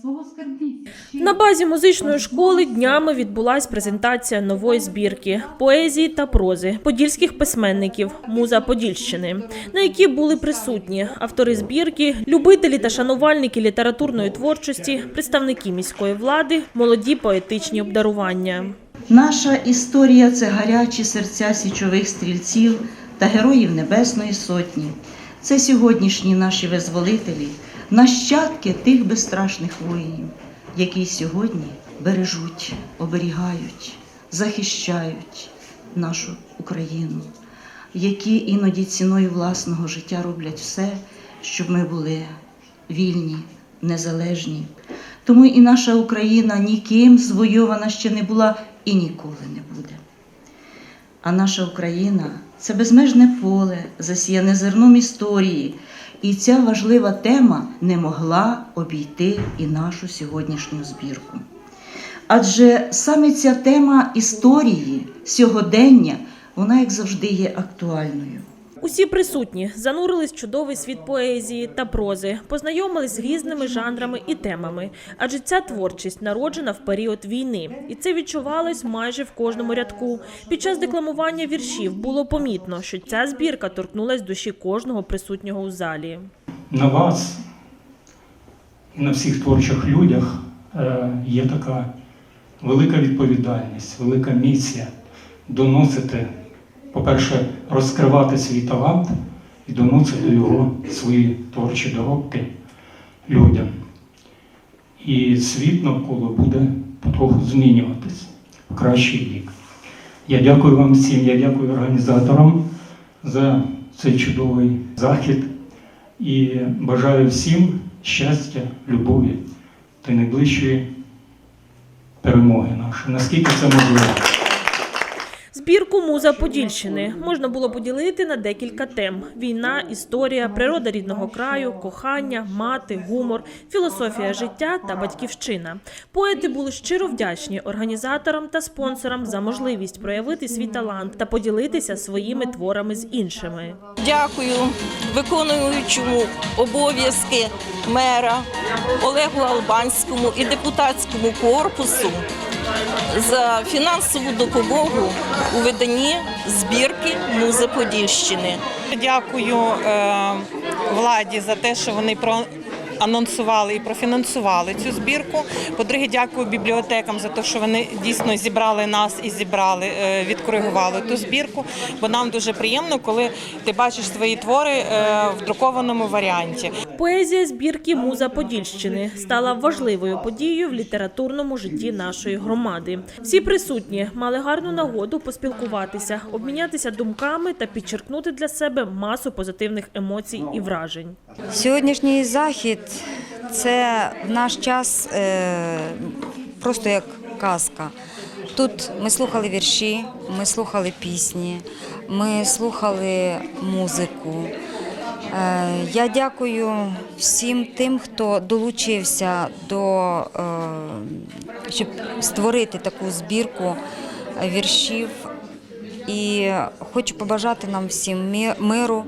свого скарбниця. На базі музичної школи днями відбулась презентація нової збірки поезії та прози подільських письменників Муза Подільщини, на якій були присутні автори збірки, любителі та шанувальники літературної творчості, представники міської влади, молоді поетичні обдарування. Наша історія це гарячі серця січових стрільців та героїв Небесної Сотні. Це сьогоднішні наші визволителі, нащадки тих безстрашних воїнів, які сьогодні бережуть, оберігають, захищають нашу Україну, які іноді ціною власного життя роблять все, щоб ми були вільні, незалежні. Тому і наша Україна ніким звойована ще не була і ніколи не буде. А наша Україна це безмежне поле, засіяне зерном історії. І ця важлива тема не могла обійти і нашу сьогоднішню збірку. Адже саме ця тема історії, сьогодення, вона, як завжди, є актуальною. Усі присутні занурились в чудовий світ поезії та прози, познайомились з різними жанрами і темами. Адже ця творчість народжена в період війни, і це відчувалось майже в кожному рядку. Під час декламування віршів було помітно, що ця збірка торкнулась душі кожного присутнього у залі. на вас і на всіх творчих людях е, є така велика відповідальність, велика місія доносити, по-перше, розкривати свій талант і доносити його, свої творчі доробки людям. І світ навколо буде потроху змінюватись в кращий бік. Я дякую вам всім, я дякую організаторам за цей чудовий захід і бажаю всім щастя, любові та найближчої перемоги нашої, наскільки це можливо. Збірку Муза Подільщини можна було поділити на декілька тем: війна, історія, природа рідного краю, кохання, мати, гумор, філософія життя та батьківщина. Поети були щиро вдячні організаторам та спонсорам за можливість проявити свій талант та поділитися своїми творами з іншими. Дякую виконуючому обов'язки мера Олегу Албанському і депутатському корпусу за фінансову допомогу у виданні збірки Музи Подільщини. Дякую е, владі за те, що вони проанонсували і профінансували цю збірку. По-друге, дякую бібліотекам за те, що вони дійсно зібрали нас і зібрали, е, відкоригували ту збірку. Бо нам дуже приємно, коли ти бачиш свої твори е, в друкованому варіанті. Поезія збірки Муза Подільщини стала важливою подією в літературному житті нашої громади. Всі присутні мали гарну нагоду поспілкуватися, обмінятися думками та підчеркнути для себе масу позитивних емоцій і вражень. Сьогоднішній захід це в наш час е, просто як казка. Тут ми слухали вірші, ми слухали пісні, ми слухали музику. Е, Я дякую всім тим, хто долучився до е, щоб створити таку збірку віршів. І хочу побажати нам всім миру.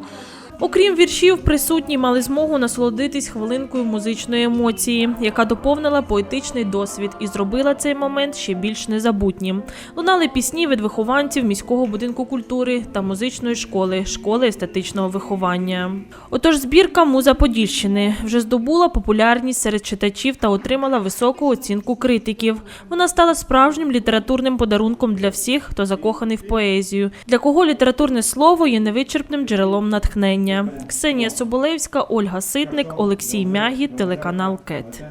Окрім віршів, присутні мали змогу насолодитись хвилинкою музичної емоції, яка доповнила поетичний досвід і зробила цей момент ще більш незабутнім. Лунали пісні від вихованців міського будинку культури та музичної школи, школи естетичного виховання. Отож, збірка Муза Подільщини вже здобула популярність серед читачів та отримала високу оцінку критиків. Вона стала справжнім літературним подарунком для всіх, хто закоханий в поезію, для кого літературне слово є невичерпним джерелом натхнення. Ксенія Соболевська, Ольга Ситник, Олексій Мягі, телеканал КЕТ.